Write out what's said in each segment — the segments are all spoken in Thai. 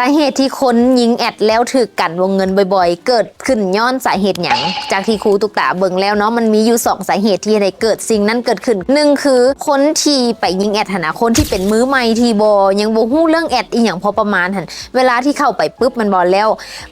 สาเหตุที่คนยิงแอดแล้วถือกันวงเงินบ่อยๆ เกิดขึ้นย้อนสาเหตุหยังจากที่ครูตุกตาเบิ่งแล้วเนาะมันมีอยู่สองสาเหตุที่ได้เกิดสิ่งนั้นเกิดขึ้นหนึ่งคือคนที่ไปยิงแอดหนนะคนที่เป็นมือใหม่ที่บยังบ่ฮู้เรื่องแอดอีหยังพอประมาณหันเวลาที่เข้าไปปุ๊บมันบอแล้ว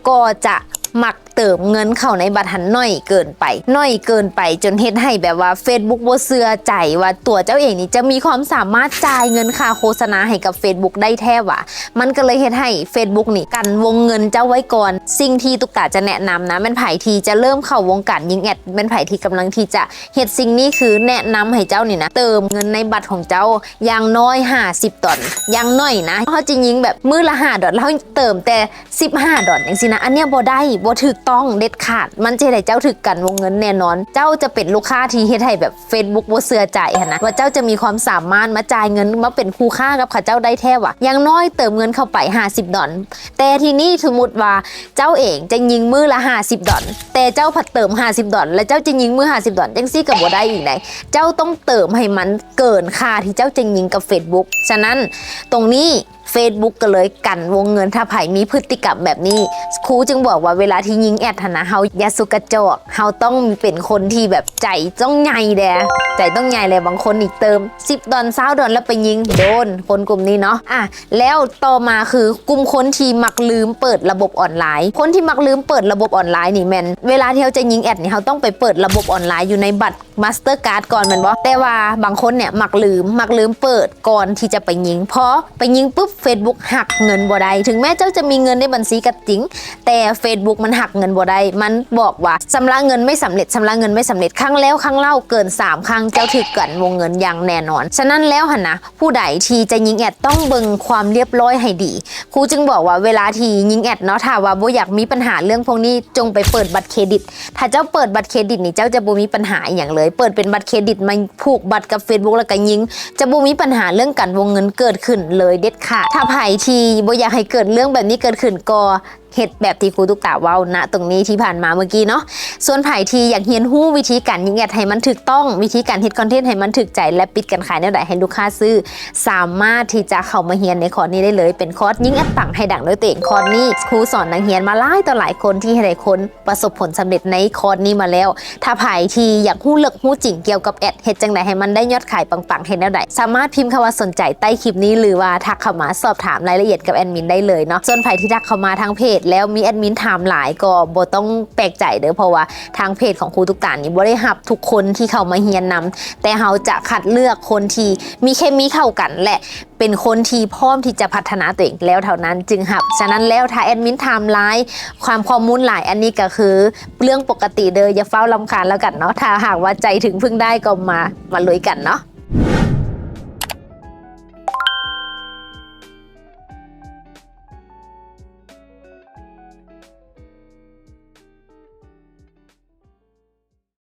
ก็จะมัก เติมเงินเข้าในบัตรหันน้อยเกินไปน้อยเกินไปจนเฮ็ดให้แบบว่า Facebook บ่เชื่อใจว่าตัวเจ้าเองนี่จะมีความสามารถจ่ายเงินค่าโฆษณาให้กับ Facebook ได้แท้ว่ะ มันก็เลยเฮ็ดให้ Facebook นี่กันวงเงินเจ้าไว้ก่อน สิ่งที่ตุกตาจะแนะนำนะแม่นไผทีจะเริ่มเข้าวงการยิงแอดแม่นไผทีกำลังที่จะเฮ็ดสิ่งนี้คือแนะนำให้เจ้านี่นะเติมเงินในบัตรของเจ้าอย่างน้อย 50ดอลอย่างน้อยนะเขาจะยิงแบบมือละ5ดอลแล้วเติมแต่ 15ดอลอย่างสินะอันเนี้ยบ่ได้บ่ถูกต้องเด็ดขาด มันจะได้เจ้าถึกกันวงเงินแน่นอน เจ้าจะเป็นลูกค้าที่เฮ็ดให้แบบ Facebook บ่เสือใจนะว่าเจ้าจะมีความสามารถมาจ่ายเงินมาเป็นคู่ค่ากับเขาเจ้าได้แท้วะอย่างน้อยเติมเงินเข้าไป 50 ดอลแต่ทีนี้สมมติว่าเจ้าเองจะยิงมือละ 50 ดอลแต่เจ้าผัดเติม 50 ดอลแล้วเจ้าจะยิงมือ 50 ดอลจังซี่ก็บ่ได้อีกไหนเจ้าต้องเติมให้มันเกินค่าที่เจ้าจะยิงกับ Facebook ฉะนั้นตรงนี้ Facebook ก็เลยกันวงเงินถ้าไผ่มีพฤติกรรมแบบนี้ ครูจึงบอกว่าเวลาที่ยิงแอดธนนะเฮาอย่าสุกระจอกเฮาต้องเป็นคนที่แบบใจต้องใหญ่แด ใจต้องใหญ่เลยบางคนอีกเติม 10 ดอนเศร้าดอนแล้วไปยิงโดนคนกลุ่มนี้เนาะอะแล้วต่อมาคือกลุ่มคนที่มักลืมเปิดระบบออนไลน์ คนที่มักลืมเปิดระบบออนไลน์นี่แมนเวลาที่เขาจะยิงแอดนี่เขาต้องไปเปิดระบบออนไลน์อยู่ในบัตรมาสเตอร์การ์ดก่อนมันบอแต่ว่าบางคนเนี่ยมักลืมมักลืมเปิดก่อนที่จะไปยิง เพราะไปยิงปุ๊บ Facebook หักเงินบ่ได้ถึงแม้เจ้าจะมีเงินในบัญชีก็จริง แต่ Facebook มันหักเงินบ่ได้มันบอกว่าชำระเงินไม่สำเร็จชำระเงินไม่สำเร็จครั้งแล้วครั้งเล่าเกิน 3 ครั้งเจ้าถึกกันวงเงินอย่างแน่นอน ฉะนั้นแล้วหันนะผู้ใดที่จะยิงแอดต้องเบิงความเรียบร้อยให้ดี ครูจึงบอกว่าเวลาที่ยิงแอดเนาะถ้าว่าโบอยากมีปัญหาเรื่องพวกนี้จงไปเปิดบัตรเครดิต ถ้าเจ้าเปิดบัตรเครดิตนี่เจ้าจะบ่มีปัญหาอย่างเลย เปิดเป็นบัตรเครดิตมาผูกบัตรกับ Facebook แล้วก็ยิง จะบ่มีปัญหาเรื่องการวงเงินเกิดขึ้นเลยเด็ดขาดถ้าไผที่บ่อยากให้เกิดเรื่องแบบนี้เกิดขึ้นก็ เฮ็ดแบบที่ครูตุกตาเว้าณตรงนี้ที่ผ่านมาเมื่อกี้เนาะส่วนไผ่ที่อยากเรียนรู้วิธีการยิงแอดให้มันถูกต้องวิธีการเฮ็ดคอนเทนต์ให้มันถูกใจและปิดการขายแนวใดให้ลูกค้าซื้อ สามารถที่จะเข้ามาเรียนในคอร์สนี้ได้เลย เป็นคอร์สยิงแอดปังให้ดังด้วยตัวเองคอร์สนี้ครูสอนนักเรียนมาหลายต่อหลายคนที่ให้ได้คนประสบผลสำเร็จในคอร์สนี้มาแล้ว ถ้าไผ่ที่อยากรู้เลือกรู้จริงเกี่ยวกับแอดเฮ็ดจังไดให้มันได้ยอดขายปังๆให้แนวใดสามารถพิมพ์คำว่าสนใจใต้คลิปนี้หรือว่าทักเข้ามาสอบถามรายละเอียดกับแอดมินได้เลยเนาะส่วนไผ่ที่ทักเข้ามาทางเพจแล้วมีแอดมินถามหลายก็บ่ต้องแปลกใจเด้อเพราะว่าทางเพจของครูตุกตานี่บ่ได้รับทุกคนที่เข้ามาเรียนนำแต่เราจะคัดเลือกคนที่มีเคมีเข้ากันและเป็นคนที่พร้อมที่จะพัฒนาตัวเองแล้วเท่านั้นจึงหับ ฉะนั้นแล้วถ้าแอดมินไทม์ไลน์ความข้อมูลหลายอันนี้ก็คือ เรื่องปกติเด้ออย่าเฝ้าลำคาญแล้วกันเนาะถ้าหากว่าใจถึงพึ่งได้ก็มามาลุยกันเนาะ